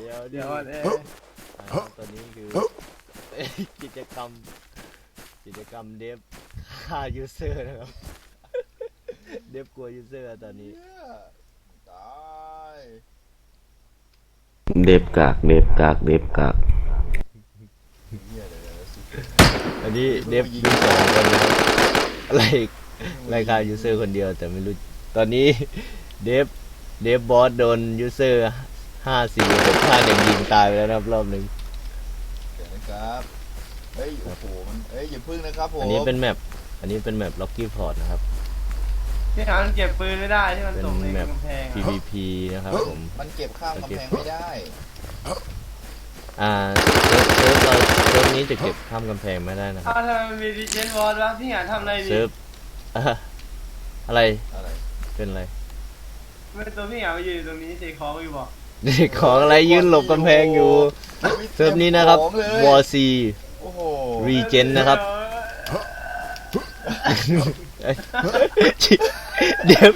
เดี๋ยวเดี๋ยวออนแออ่าตอนนี้คือกิจกรรม กิจกรรมเดฟฆ่ายูเซอร์นะครับ เดฟกลัวยูเซอร์ตอนนี้ ตายเด็บกากเด็บกากเด็บกากเหี้ยเดี๋ยวเดี๋ยวสุดอันนี้เดฟมีสองคนนะครับไล่ไล่ฆ่ายูเซอร์คนเดียวแต่ไม่รู้ ตอนนี้เดฟเดฟบอสโดนยูเซอร์ ห้าสี่หกห้าหนึ่งยิงตายไปแล้วนะครับรอบหนึ่งเดี๋ยวนะครับเฮ้ยโอ้โหมันเอ้ยอย่าพึ่งนะครับผมอันนี้เป็นแมปอันนี้เป็นแมปล็อกกี้พอร์ตนะครับ ที่หามันเก็บปืนไม่ได้ที่มันตกในเป็นแบบกำแพงอะ PVP นะครับผม มันเก็บข้ามกำแพงไม่ได้อ่าเซิร์ฟเซิร์ฟเราเซิร์ฟนี้จะเก็บข้ามกำแพงไม่ได้นะคอ้ารับวทำไมมันมีดิเจนบอสวะพี่หาทำอะไรดีเซิร์ฟอะอะไรอะไรเป็นอะไร ไม่ตัวพี่หามายืนอยู่ตรงนี้เตะของอยู่บอก เด็กของอะไรยืนหลบกำแพงอยู่เซิร์ฟนี้นะครับของเลวยอร์ซีโอ้โหรีเจนนะครับเดฟ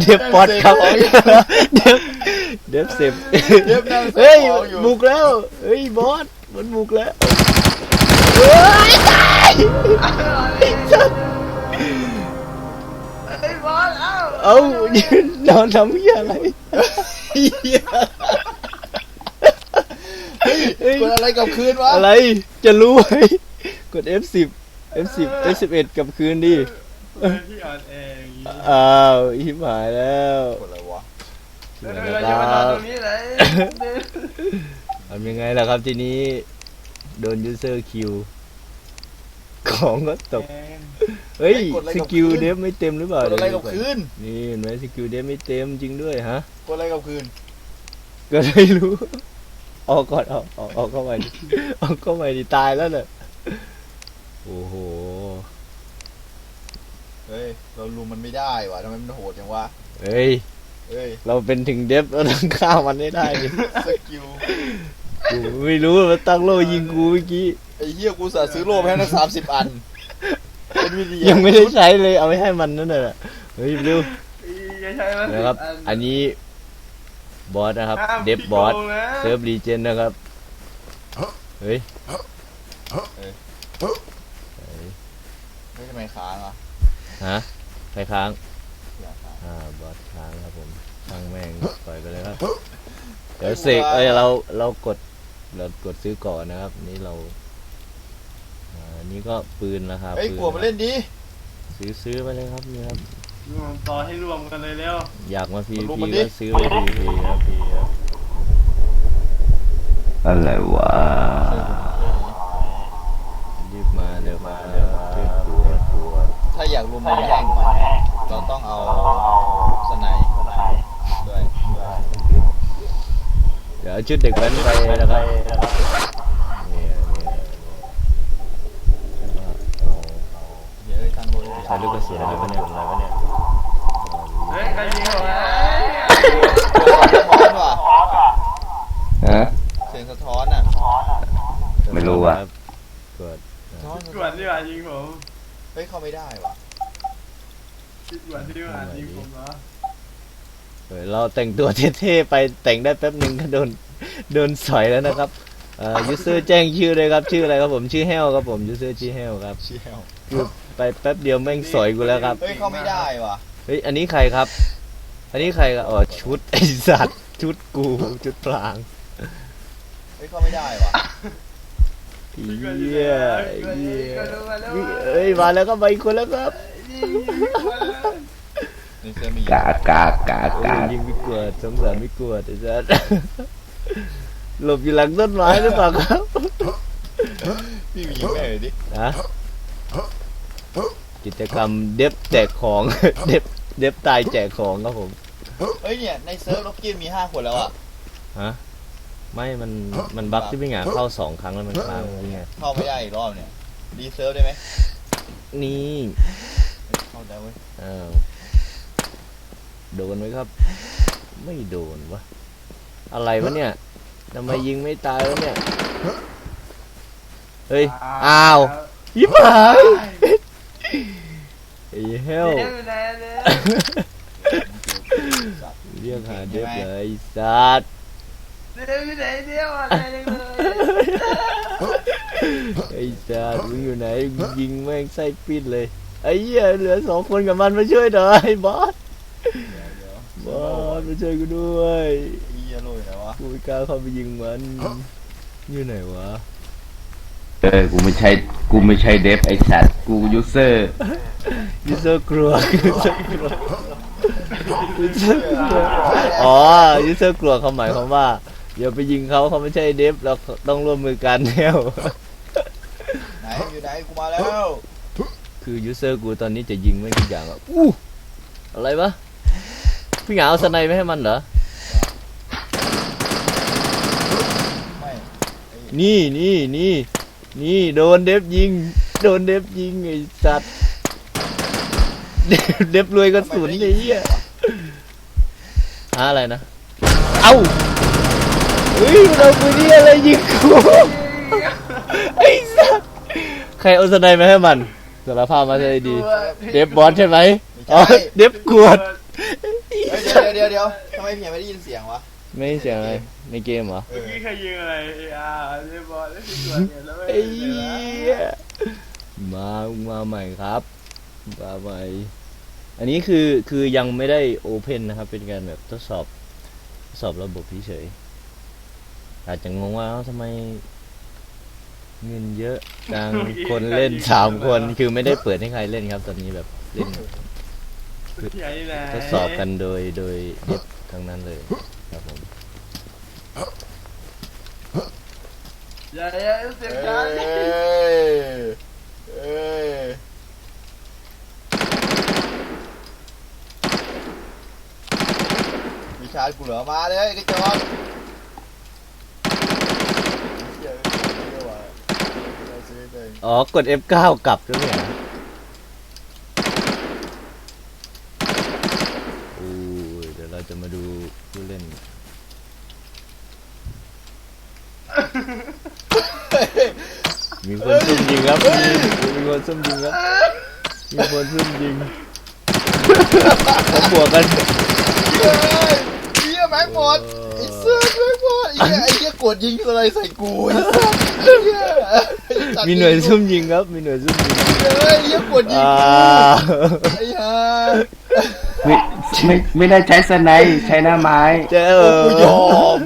เดฟปอดครับเดฟเดฟเซฟเดี๋ยวนั่งเฮ้ยของอยู่บุกแล้วเฮ้ยบอสมันบุกแล้วเฮ้ยตายไอ้สัสไอ้บอสเอ้าเอายืนนอนทำเหี้ยอะไรเหี้ยเฮ้ยเกิดอะไรกับคืนวะอะไรจะรู้ไหมกด F10 F10 F11 กลับคืนดิเออพี่อ่อนแออย่างงี้อ้าวหิมหายแล้วกดอะไรวะหิมเอหายอแล้อย่าวมานอนคตรัรบงนี้เลยทำยังไงล่ะครับทีนี้ โดนยูเซอร์คิวข องก็ตก เฮ้ยสกิลเดฟไม่เต็มหรือเปล่ากดอะไรกับคืนนี่เห็นไหมสกิลเดฟไม่เต็มจริงด้วยฮะ กดอะไรกับคืนก็ไม่รู้ ออกก่อนออกออกออกเข้าไปดิออกเข้าไปดิตายแล้วเน่ะโอ้โห เฮ้ยเราลุมมันไม่ได้วะทำไมมันโหดจังวะเฮ้ย เฮ้ยเราเป็นถึงเดฟเราต้องฆ่ามันให้ได้ดิสกิล กูไม่รู้มันตั้งโล่ยิงกูเมื่อกี้ไอ้ เหี้ยกูสาซื้อโล่มาให้นะสามสิบอันเป็นวิธียังไม่ได้ใช้เลยเอาไปให้มันนั่นแหละเฮ้ยเร็วอย่าใช้มันนะครับ อันนี้บอสนะครับ เดฟบอสเซิร์ฟรีเจนนะครับ เฮ้ยไม่ทำไมค้างอะฮะใครค้างอย่าค้างอ่าบอสค้างครับผมช่างแม่งปล่อยไปเลยครับ เดี๋ยวเสกเอ้ยเราเรากดเรากดซื้อก่อนนะครับ นี่เรา อ่านี่ก็ปืนนะครับเฮ้ยปืกลัวมาเล่นดิซื้อซื้อไปเลยครับนี่ครับรวมต่อให้รวมกันเลยเร็วอยากมามันรู้ PVP มันดิก็ซื้อไป PVP ครับอะไรวะรีบมาเร็วมาเร็วมาเร็วปวดปวดถ้าอยากรุมมันแห้งเราต้องเอาสไนด์ด้วย เดี๋ยวเอาชุดเด็กแว้นไปนะครับเนี่ยเนี่ยแล้วก็เอา เดี๋ยวตั้งโล่ใช้ลูกกระสุนอะไรวะเนี่ยอะไรวะเนี่ยเฮ้ยใครยิงผมวะสะท้อนะฮะเสียงสะท้อนอะไม่รู้อะครับกดสะท้อนกวนดีกว่ายิงผมเฮ้ยเข้าไม่ได้ว่ะคิดกวนดีกว่ายิงผมเหรอเฮ้ยเราแต่งตัวเท่ๆไปแต่งได้แป๊บหนึ่งก็โดนโดนสอยแล้วนะครับ เอ่อยูเซอร์แจ้งชื่อเลยครับชื่ออะไรครับผมชื่อแฮวครับผมยูเซอร์ชื่อแฮวครับเชี่ยวคือไปแป๊บเดียวแม่งสอยกูแล้วครับเฮ้ยเข้าไม่ได้ว่ะเฮ้ยอันนี้ใครครับ อันนี้ใครครับอ๋อชุดไอสัตว์ชุดกูชุดพลางเฮ้ยเข้าไม่ได้ว่ะเยี่ยเยี่ยเอ้ยมาแล้วก็ไปคนแล้วครับในเซอร์มีกากากกากโอ้กายยิงไม่กวดสงสารไม่กวดไอ้สัตว์ หลบอยู่หลังต้นไม้หรือเปล่าครับพี่มียิงแม่เลยดิฮะกิจกรรมเด็บแจกของ เด็บเด็บตายแจกของครับผมเฮ้ยเนี่ยในเซิร์ฟล็อกกี้มีห้าคนแล้วอะฮะไม่มันมันบั๊กที่ไม่งาเข้าสองครั้งแล้วมันค้างนี่ไงเข้าไม่ได้อีกรอบเนี่ยรีเซิร์ฟได้ไหมนี่เข้าได้เว้ยอ้าวโดนไหมครับ ไม่โดนวะอะไรวะเนี่ย ทำไมยิงไม่ตายวะเนี่ย เฮ้ย อ้าวยิบหายไอ้เฮลเดี๋ยวอยู่ไหนเนี่ยเรียกหาเดฟเลยไอ้สัตว์เดี๋ยวอยู่ไหนเดี๋ยวอะไรยังเลยไอ้จัดมึงอยู่ไหนมึงยิงแม่งไส้ปิดเลยไอ้เหี้ยเหลือสองคนกับมันมาช่วยหน่อยบอสเดี๋ยวเดี๋ยวบอสมาช่วยกูด้วย วะกูไม่กล้าเข้าไปยิงมันอยู่ไหนวะเออ กูไม่ใช่ กูไม่ใช่เดฟไอสัตว์ กูยูเซอร์ยูเซอร์กลัวยูเซอร์กลัวยูเซอร์กลัวอ๋อยูเซอร์กลัวเขาหมายความว่าอย่าไปยิงเขาเขาไม่ใช่เดฟเราต้องร่วมมือกันแล้วไหนอยู่ไหนกูมาแล้ว คือยูเซอร์กูตอนนี้จะยิงไม่ทุกอย่างอะอู้อะไรวะพี่หงาเอาสไนไปให้มันเหรอ ไม่ไอ้ นี่นี่นี่นี่โดนเดฟยิง โดนเดฟยิงไอ้สัตว์เดฟเดฟรวยกระสุนไอ้เหี้ยหาอะไรนะ เอ้าเฮ้ยมันเอาปืนนี่อะไรยิงกูไอ้สัตว์ใครเอาสไนมาให้มันสารภาพมาเลยดี เดฟบอสใช่ไหมอ๋อเดฟกวดเฮ้ยเดี๋ยวเดี๋ยวเดี๋ยวทำไมพี่ยังไม่ได้ยินเสียงวะ ไม่เสียงอะไร ในเกมเหรอเมื่อกี้ใครยิงอะไรอ่าเรียบร้อยแล้วสิส่วนเนี่ยแล้วไม่ไอ้เหี้ยมามาใหม่ครับ มาใหม่ อันนี้คือคือยังไม่ได้โอเพนนะครับ เป็นการแบบทดสอบทดสอบระบบเฉยๆอาจจะงงว่าเอ้าทำไม เงินเยอะจังคนเล่นสามคน คือไม่ได้เปิดให้ใครเล่นครับ ตอนนี้แบบเล่นที่ไหนนี่แหละทดสอบกันโดยโดยเด็บทั้งนั้นเลยครับผม อย่าอย่าเสียงเอ้ดังยเอ้ยมีชาร์จกูเหรอมาเลยกระจอกเหี้ยไม่ได้ว่ะเราซื้อเองอ๋อกด F9 กลับด้วยเนี่ยโอ้ยเดี๋ยวเราจะมาดูผู้เล่น มีคนซุ่มยิงครับมีมีคน ซุ่มยิงครับมีคนซุ่มยิงผมบวกกันเฮ้ยเหี้ยแม็กหมดไอ้เสื้อแม็กหมดไอ้เหี้ยไอ้เหี้ยกดยิงอะไรใส่กูไอ้สัสไอ้เหี้ยไอ้สัตมีหน่วยซุ่มยิงครับมีหน่วยซุ่มยิงเฮ้ยไอ้เหี้ยกดยิงอ่ากูไอ้ห่าไม่ไม่ไม่ได้ใช้สไนป์ใช้หน้าไม้ เจ้ากูยอม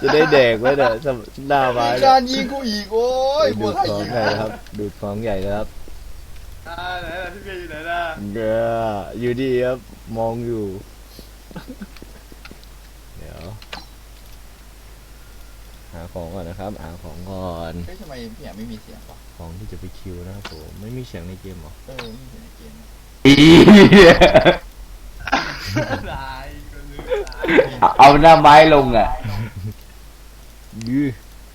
จะได้แดกไว้เด้อสำหน้าไม้มีเนี่ยการยิงกูอีกโอ้ยกลัดูวดใครของยิง ใหญ่ครับดูดของใหญ่เลยครับ อ่าไหนล่ะพี่เบียร์อยู่ไหนล่ะเด้ออยู่ดีครับมองอยู่ เดี๋ยว หาของก่อนนะครับ หาของก่อน เฮ้ยทำไมพี่อะไม่มีเสียงวะของที่จะไปคิวนะครับผมไม่มีเสียงในเกมเหรอเออไม่มีเสียงในเกมอะอีเหี้ยตายคนนึงตายเอาเอาหน้าไม้ลงอะ ยื้อ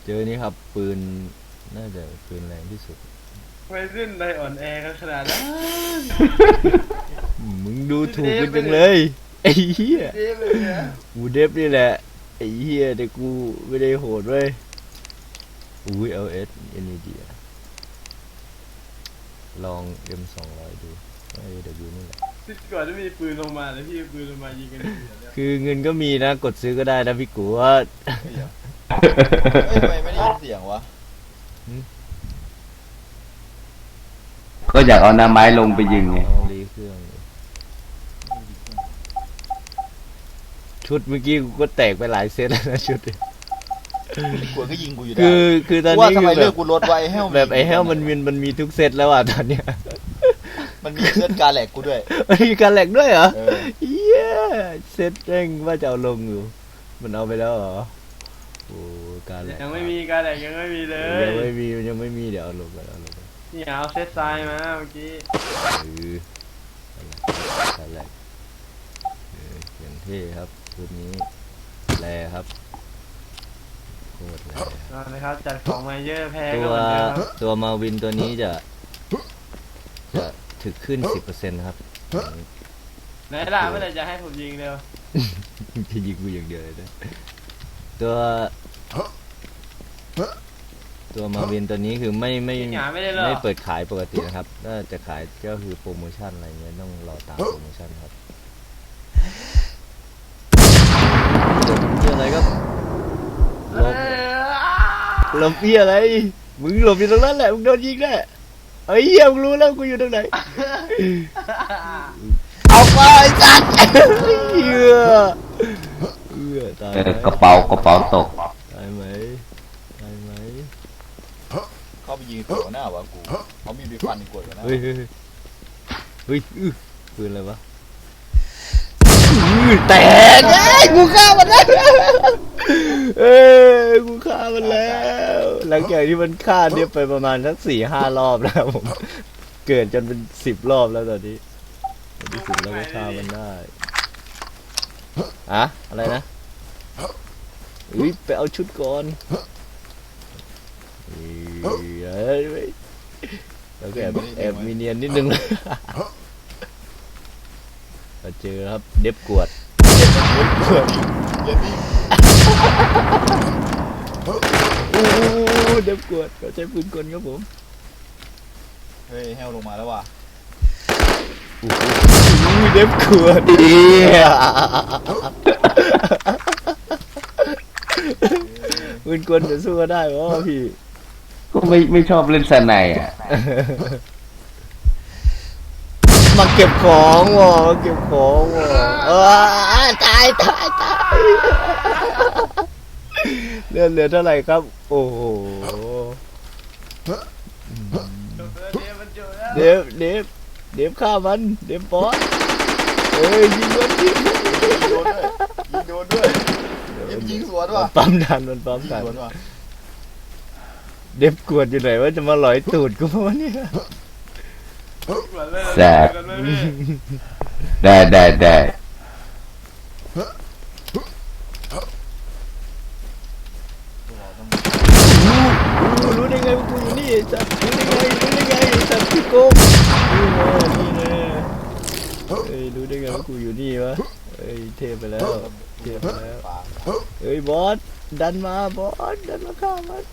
เจอนี่ครับ ปืน น่าจะปืนแรงที่สุด ไม่สิ้นในอ่อนแอกันขนาดนั้นมึงดูถูกกันจังเลย ไอ้เหี้ยเจ๊เลยเนี่ยกูเดฟนี่แหละ ไอ้เหี้ยแต่กูไม่ได้โหดเว้ยอุ้ย LS NVIDIA ลอง M 2 0 0ดูไอ้ W นี่แหละที่ก่อนจะมีปืนลงมาแล้วพี่เอาปืนลงมายิงกันอยู่เนี่ยคือเงินก็มีนะกดซื้อก็ได้นะพี่กูว่าเฮ้ยเฮ้ยทำไมไม่ได้ยินเสียงวะ ก็อยากเอาหน้าไม้ลงไปยิงไงเอารีเครื่องอยู่ชุดเมื่อกี้กูก็แตกไปหลายเซตแล้วนะชุดกลัวก็ยิงกูอยู่ได้คือคือตอนว่านี้ทำคืไมอแบเลิกบกูลดไว้ให้แบบไอ้แฮลมันมีมันมีทุกเซตแล้วอะตอนเนี้ยมันมีเลือดการแหลกกูด้วย มันมีการแหลกด้วยเหรอเออ เย้เซตเร่งว่าจะเอาลงอยู่ มันเอาไปแล้วเหรอโอ้การแหลกยังไม่มีการแหลกยังไม่มีเลยยังไม่มียังไม่มีเดี๋ยวเอาลงไปเอาลง ไปนี่เอาเซตทรายมาเมื่อกี้เออการแหลกเอออย่างเท่ครับชุดนี้แรครับโคตรแรเอานะครับจัดของมาเยอะแพ้ตัก็วเหมือนเดิมครับตัวมาวินตัวนี้จะจะถึกขึ้นสิบเปอร์เซ็นต์ครับ ไหนล่ะเมื่อไหร่จะให้ผมยิงเร็วจะยิงกูอย่างเดียวเลยนะตัว ตัวมาวินตัวนี้คือไม่ไม่หาไม่ได้หรอ ไม่เปิดขายปกตินะครับถ้าจะขายก็คือโปรโมชั่นอะไรเงี้ยต้องรอตามโปรโมชั่นครับเจออะไรครับหลบพี่อะไรมึงหลบอยู่ตรงนั้นแหละมึงโดนยิงแน่ไอ้เหี้ยมึงรู้แล้วกูอยู่ตรงไหน เอาไปจัดเหี้ยเหี้ยตายเอไหมอกระเป๋ากระเป๋าตก ตายไหมตายไหม เข้า ไปยิงตัวหน้าวะกูเขามีดีฟันกดกันนะเฮ้ยเฮ้ยเฮ้ยเฮ้ยอื้อปืนอะไรวะอื้อแตกเอ้ยกูฆ่ามันแล้วเอ้ยกูฆ่ามันแล้ว หลังจากที่มันฆ่าเนี่ยไปประมาณสักสี่ห้ารอบแล้วผม เกิดจนเป็นสิบรอบแล้วตอนนี้ในที่สุดเราก็ฆ่ามันได้อะอะไรนะอุ้ยไปเอาชุดก่อนเอ้ย เอ้ยเว้ยแล้วก็แอบแอบมีเนียนนิดนึงเราเจอครับเด็บกวดเด็บกวดอย่าดิ้งอู้เด็บกวดเขาใช้ปืนกลครับผมเฮ้ยแฮวลงมาแล้วว่ะอู้เด็บกวดเหี้ยปืนกลจะสู้ก็ได้วะพี่ กูไม่ไม่ชอบเล่นสไนอะ มาเก็บของวะมาเก็บของวะเออตายตายตายเลือดเหลือเท่าไหร่ครับ โอ้โหจบแล้วเนี่ยมันจบแล้วเดฟเดฟเดฟฆ่ามัน เดฟบอสเอ้ยยิงมันยิงมันยิงโดนด้วยยิงโดนด้วยเอ็มยิงสวนว่ะมันปั๊มทันมันปั๊มยิงทันสวนว่ะ เดฟกวดอยู่ไหนว่าจะมาหลอยตูดกูวะเนี่ยกวนเลยแสบกวนเลยพี่ได้ได้ได้รู้รู้ได้ไงว่ากูอยู่นี่ไอ้สัตว์รู้ได้ไงรู้ได้ไงไอ้สัตว์พี่โกงนี่ไงนี่ไงเอ้ยรู้ได้ไงว่ากูอยู่นี่วะเอ้ยเทไปแล้วเทไปแล้วปาเอ้ยบอสดันมาบอสดันมาฆ่ามัน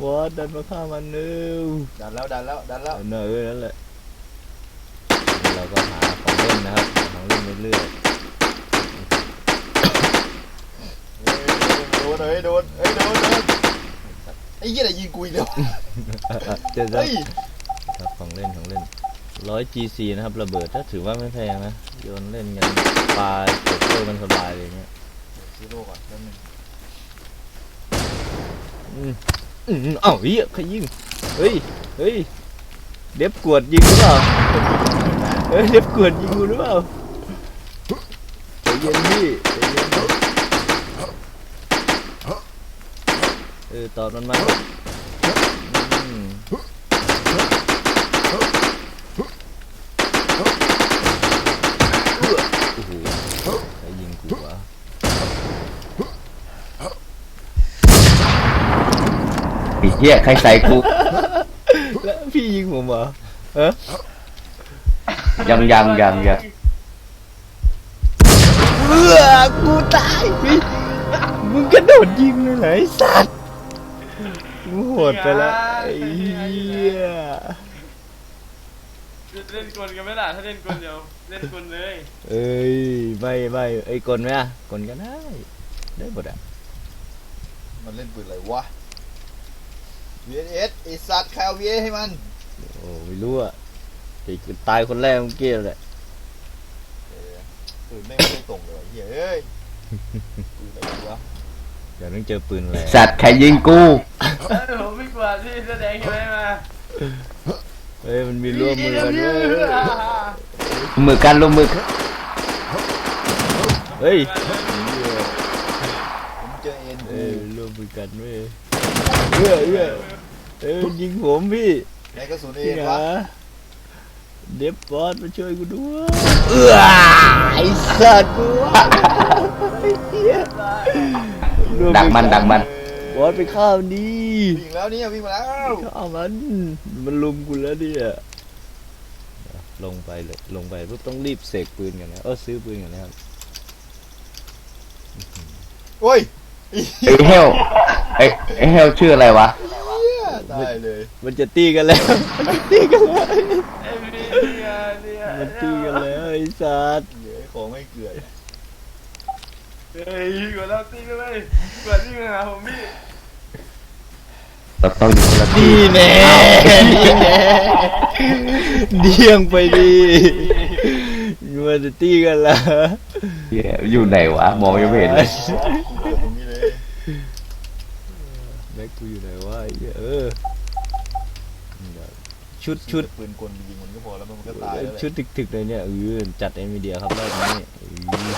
บอสดันมาฆ่ามันเร็วดันแล้วดันแล้วดันแล้วเนอเออนั่นแหละเราก็หาของเล่นนะครับหาของเล่นเรื่อยโดนเฮ้ยโดนเฮ้ยโดนโดนไอ้เหี้ยอะไรยิงกูอีกแล้วๆเจอแล้วเฮ้ยครับของเล่นของเล่นร้อย GC นะครับระเบิดถ้าถือว่าไม่แพงนะโยนเล่นกันปลาเก็บเล่มันสบายเลยเนี่ยซื้อโลก่อนแป๊บนึง อืมอืมเอ้าเฮ้ยใครยิง เฮ้ย เฮ้ย เด็บกวดยิงหรือเปล่า เฮ้ย เด็บกวดยิงกูหรือเปล่าใจเย็นพี่ใจเย็นเออตอบมันมาอืมโอ้โหใครยิงกูวะ ไอ้ เหี้ยใครใส่กู แล้วพี่ยิงผมเหรอเออยังยังยังยังเออกูตายพี่มึงกระโดดยิงเลยเหรอไอ้สัตว์มึงโหดไปแล้วไอ้เหี้ยเล่นกวนกันไหมล่ะถ้าเล่นกวนเดี๋ยวเล่นกวนเลย เอ้ยไม่ไม่ไอ้ยกลไหมอะกลก็ได้ได้หมดอะมันเล่นปืนอะไรวะ VS ไอสัตว์ใครเอา VS ให้มัน โอ้ไม่รู้อะไอ้ตายคนแรกเมื่อกี้แหละเออปืนแม่งไม่ได้ตรงเลยว่ะเฮ้ยเอ้ยปืนอะไรวะเดี๋ยวต้องเจอปืนแรงสัตว์ใครยิงกูเอ้ยผมไม่กลัวที่แสดงใช่ไหมมาเฮ้ยมันมีร่วมมือกันด้วยมือกันร่วมมือกันเฮ้ยผมเจอเอ็นเอ้ยร่วมมือกันเว้ย เอ้ยเอ้ยเอ้ยยิงผมพี่ในกระสุนเอ็นี่นไงวะเดฟบอสมาช่วยกูด้วยเออไอ้สัตว์กูว่าไอ้เหี้ยดักมันดักมัน บอสไปข้าวดีวิ่งแล้วเนี่ยวิ่งมาแล้วข้าวมันมันลุมกูแล้วเนี่ยลงไปเลยลงไปปุ๊บต้องรีบเสกปืนกันนะเออซื้อปืนกันนะครับโอ้ย ไอ้เฮลไอ้ไอ้เฮลชื่ออะไรวะเหี้ยตายเลยมันจะตีกันแล้ว มันจะตีกันแล้วไอ้พี่เนี่ยเนี่ยมันตีกันแล้วไอ้สัตว์เหี้ยของไม่เกลือเฮ้ยกดแล้วตีกันเลยกดที่มาหาผมพี่เราต้องอยู่คนละที่นี่แน่นี่แน่เดี่ยงไปดิมันจะตีกันละเหี้ยอยู่ไหนวะ มองยังไม่เห็นเลยเปิดตรงนี้เลย แม็กกูอยู่ไหนวะไอ้เหี้ยเออชุดชุดปืนกลยิงมันก็พอแล้วมันก็ตายแล้วแหละชุดถึกๆเลยเนี่ยเออจัดเอ็มวีเดียครับรอบนี้เออ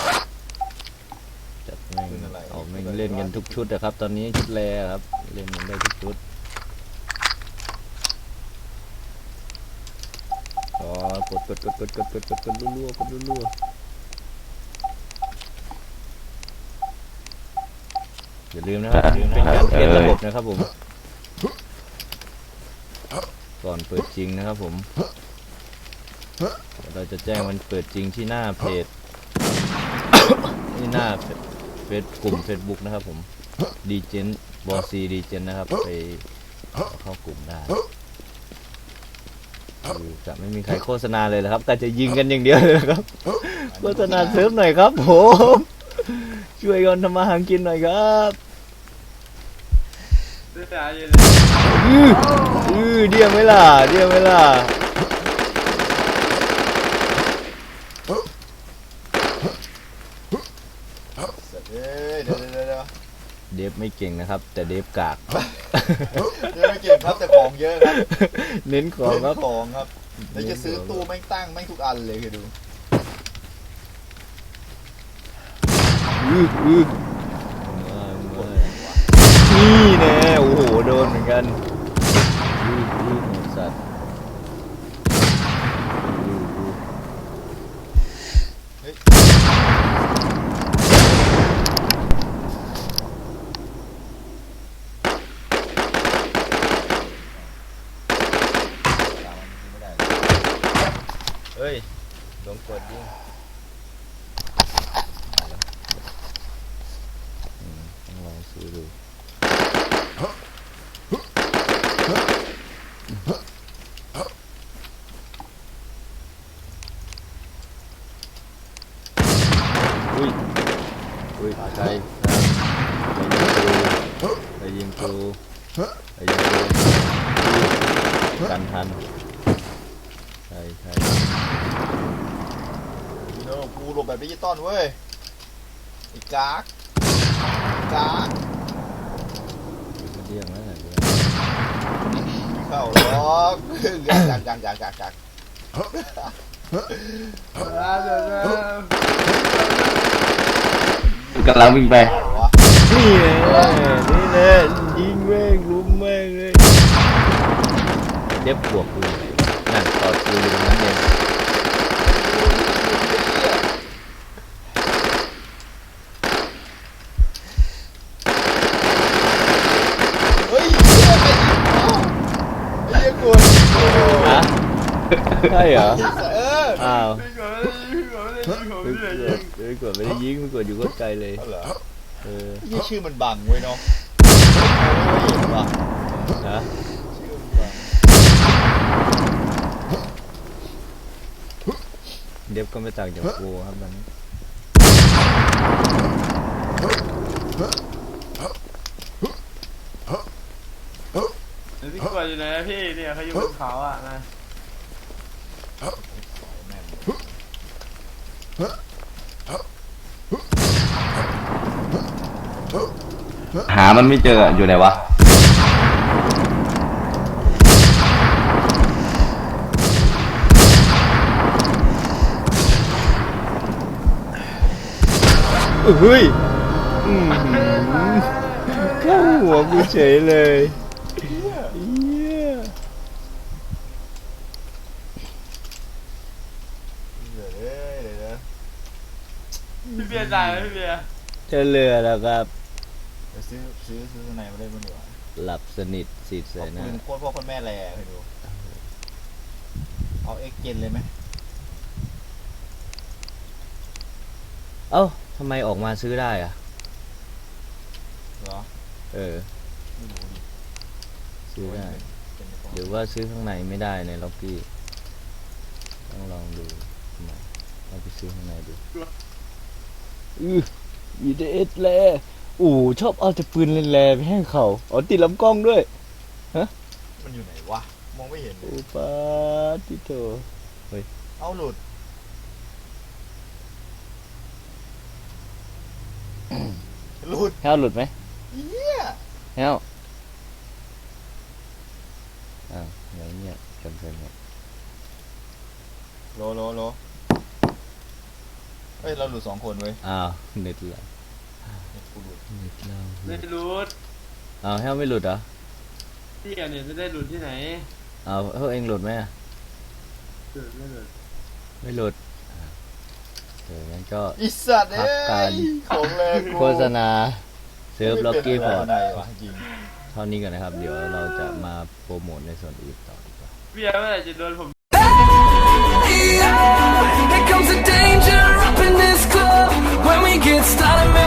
จัดแม่งเอาแม่งเล่นกันทุกชุดอะครับ ตอนนี้ชุดแรครับ เล่นกันได้ทุกชุดอ๋อกดกดกดกดกดกดกดกดรัวๆกดรัวๆอย่าลืมนะครับเป็นการเปลี่ยนระบบนะครับผม ก่อนเปิดจริงนะครับผมเราจะแจ้งมันเปิดจริงที่หน้าเพจที่หน้าเฟซกลุ่ม Facebook นะครับผมดีเจนบอซีดีเจนนะครับ ไปเข้ากลุ่มได้จะไม่มีใครโฆษณาเลยนะครับก็จะยิงกันอย่างเดียวเลยนะครับโฆษณาเสริมหน่อยครับผมช่วยกันทำมาหากินหน่อยครับได้ตาย อืออือเดียวไหมล่ะเดียวไหมล่ะเอ้ยเดี๋ยวเดี๋ยวเดี๋ยวเดี๋ยวเดฟไม่เก่งนะครับ แต่เดฟกาก เดี๋ยวไม่เก่งครับแต่ของเยอะครับเน้นของครับ ของครับแล้วจะซื้อตู้แม่งตั้งแม่งทุกอันเลยคือดูอืออือนี่แน่โอ้โห โดนเหมือนกัน สัตว์อืออือเฮ้ยเฮ้ยลงกดยิงอืมต้องลองซื้อดูอุ้ย อุ้ย ใครใครยิงกูใครยิงกูใครยิงกูกันทันใช่ใช่พี่โน้กูหลบแบบดิจิตอลเว้ยไอ้กากกากมันเรียกแล้วเนี่ยไม่เข้าหรอกยังยังยังยังยังยังอ่าเดี๋ยวนะ กำลังวิ่งไปวะนี่แน่นี่แน่ยิงแม่งลุมแม่งเลยเด็บบวกกูนั่นตอดกูอยู่ตรงนั้นเองเฮ้ยเหี้ยไปยิงเขาไอ้เหี้ยกดโอ้โหฮะใช่เหรอ ไม่ได้พี่กดไม่ได้ยิงเลยยิงกดไม่ได้ยิงไม่กดอยู่ก็ไกลเลยเอาเหรอเออยี่ชื่อมันบังเว้ยเนาะไม่เห็นะชื่อมันบังเด็บก็ไม่ต่างจากกูครับตอนนี้พี่กดอยู่ไหนพี่เนี่ยเขาอยู่บนเขาอะนะามันไม่เจออะอยู่ไหนวะเฮ้ยอืมเข้าหัวกูเฉยเลยเหี้ยเดี๋ยวเด้อเดี๋ยวเด้อพี่เบียร์ตายแล้วพี่เบียร์เฉลยแล้วครับ เดี๋ยวซื้อซื้อซื้อตัวไหนมาได้บ้างดีกว่าหลับสนิทสิทธิ์ขใส่อบหน้าคุณโคตรพ่อโคนแม่แลให้ดู เอาเอ็กเจนเลยไหมเอ้าทำไมออกมาซื้อได้อะเหรอเออ ไม่รู้ดิซื้อได้ เป็นในกล่องหรือว่าซื้อข้างในไม่ได้ในล็อกกี้ ต้องลองดูทำไมลองไปซื้อข้างในดูอือ วีดีเอสแลอู้ชอบเอาแต่ปืนแลๆไปให้เขาอ๋อติดลำกล้องด้วยมันอยู่ไหนวะ มองไม่เห็นเลยโอ้ปาติโตเอาหลุด หลุดแฮวหลุดไหมเหี้ยแฮวอ้าวเดี๋ยวเงียบกันไปหมดโลโลโล เฮ้ยเราหลุดสองคนเว้ยอ้าวเน็ตเราเนี่ยกูหลุดเน็ตเราไม่รู้อ้าวแฮวไม่หลุดเหรอพี่อันเนี่ยไม่ได้หลุดที่ไหนอ้าวเฮ้ยเองหลุดไหมอะหลุดไม่หลุดไม่หลุดอ่าเอองั้นก็ อีสัตว์พัเอ้กการยของแรงกูโฆษณาเซิร์ฟล็อกกี้พอร์ตไม่เป็นไรวะจริงเท่านี้ก่อนนะครับ เดี๋ยวเราจะมาโปรโมทในส่วนอื่นต่อดีกว่าพี่เอาเมื่อไหร่จะโดนผม Yeah. get started